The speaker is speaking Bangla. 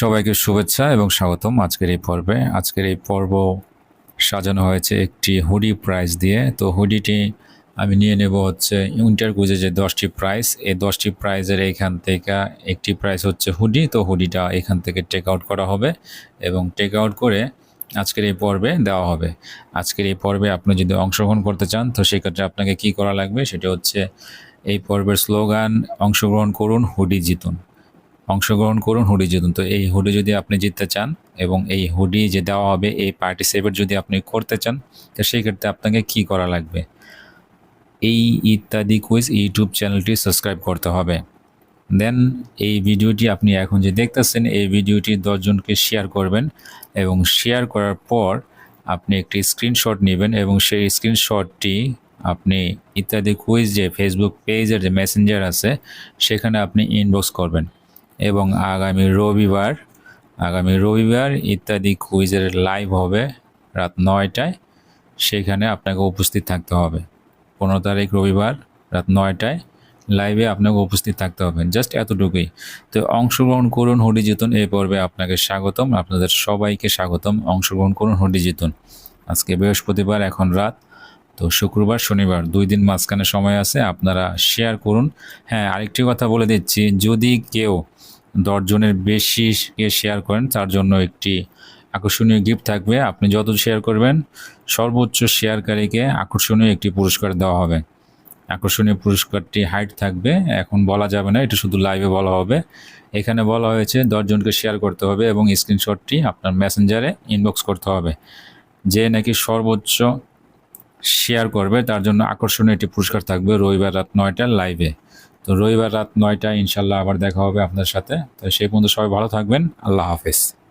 সবাইকে শুভেচ্ছা এবং স্বাগতম আজকের এই পর্বে। আজকের এই পর্ব সাজানো হয়েছে একটি হুডি প্রাইস দিয়ে। তো হুডিটি আমি নিয়ে নেব হচ্ছে উইন্টার গুজে যে দশটি প্রাইস এই দশটি প্রাইজের এইখান থেকে একটি প্রাইস হচ্ছে হুডি। তো হুডিটা এখান থেকে টেক আউট করা হবে এবং টেক আউট করে আজকের এই পর্বে দেওয়া হবে। আজকের এই পর্বে আপনি যদি অংশগ্রহণ করতে চান, তো সেক্ষেত্রে আপনাকে কি করা লাগবে? সেটা হচ্ছে এই পর্বের স্লোগান অংশগ্রহণ করুন, হুডি জিতুন। অংশগ্রহণ করুন হুডি জিতুন। তো এই হুডি যদি আপনি জিততে চান এবং এই হুডি যে দেওয়া হবে, এই পার্টিসিপেট যদি আপনি করতে চান, তো সেই ক্ষেত্রে আপনাকে কি করা লাগবে? এই ইত্যাদি কুইজ ইউটিউব চ্যানেলটি সাবস্ক্রাইব করতে হবে। দেন এই ভিডিওটি আপনি এখন যে দেখতেছেন, এই ভিডিওটি দশজনকে শেয়ার করবেন এবং শেয়ার করার পর আপনি একটি স্ক্রিনশট নেবেন এবং সেই স্ক্রিনশটটি আপনি ইত্যাদি কুইজ যে ফেসবুক পেজের যে মেসেঞ্জার আছে, সেখানে আপনি ইনবক্স করবেন। এবং আগামী রবিবার আগামী রবিবার ইত্যাদি কুইজের লাইভ হবে রাত নয়টায়। সেখানে আপনাকে উপস্থিত থাকতে হবে। পনেরো তারিখ রবিবার রাত নয়টায় লাইভে আপনাকে উপস্থিত থাকতে হবে। জাস্ট এতটুকুই। তো অংশগ্রহণ করুন হরি জিতুন। এই পর্বে আপনাকে স্বাগতম। আপনাদের সবাইকে স্বাগতম। অংশগ্রহণ করুন হরি জিতুন। আজকে বৃহস্পতিবার, এখন রাত তো শুক্রবার, শনিবার দুই দিন মাঝখানে সময় আছে, আপনারা শেয়ার করুন। হ্যাঁ আরেকটি কথা বলে দিচ্ছি, যদি কেউ দশজনের বেশি কে শেয়ার করেন, তার জন্য একটি আকর্ষণীয় গিফট থাকবে। আপনি যত শেয়ার করবেন, সর্বোচ্চ শেয়ারকারীকে আকর্ষণীয় একটি পুরস্কার দেওয়া হবে। আকর্ষণীয় পুরস্কারটি হাইট থাকবে, এখন বলা যাবে না, এটা শুধু লাইভে বলা হবে। এখানে বলা হয়েছে, দশজনকে শেয়ার করতে হবে এবং স্ক্রিনশটটি আপনার মেসেঞ্জারে ইনবক্স করতে হবে। যে নাকি সর্বোচ্চ শেয়ার করবে, তার জন্য আকর্ষণীয় একটি পুরস্কার থাকবে রবিবার রাত নয়টা লাইভে তো রবিবার রাত নয়টা ইনশাল্লাহ আবার দেখা হবে আপনার সাথে। তো সেই পর্যন্ত সবাই ভালো থাকবেন। আল্লাহ হাফেজ।